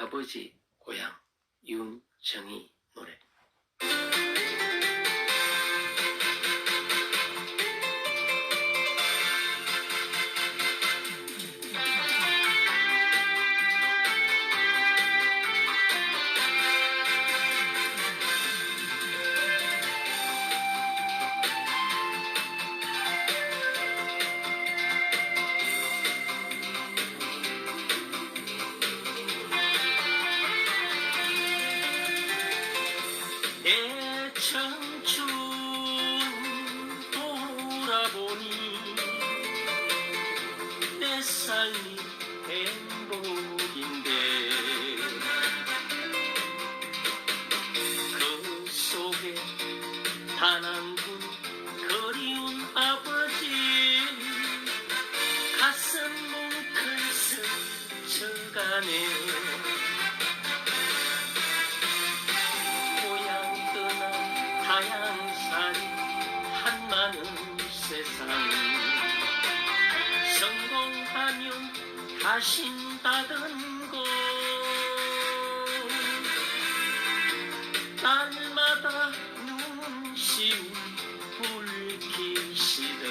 아버지 고향 윤정희 청춘 돌아보니 내 삶이 행복인데 그 속에 단 한 분 그리운 아버지 가슴 뭉클 스쳐가네 떠난 타양살이 한 많은 세상 성공하면 다신다던 곳. 날마다 눈시울 불키시던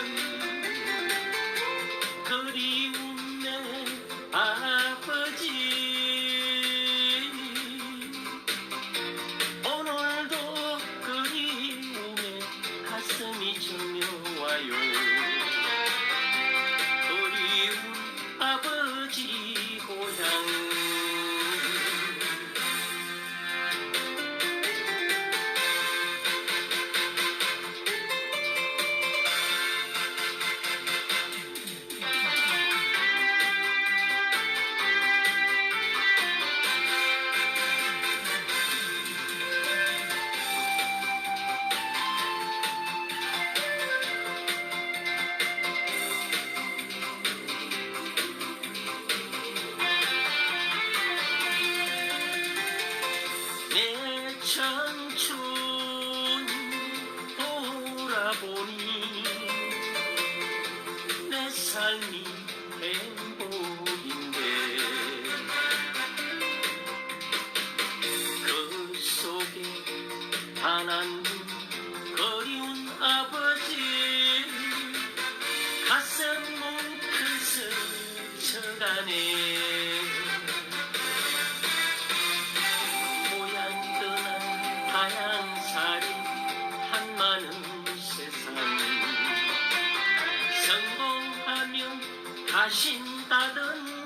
내 청. 많은 세상 성공하면 가신다던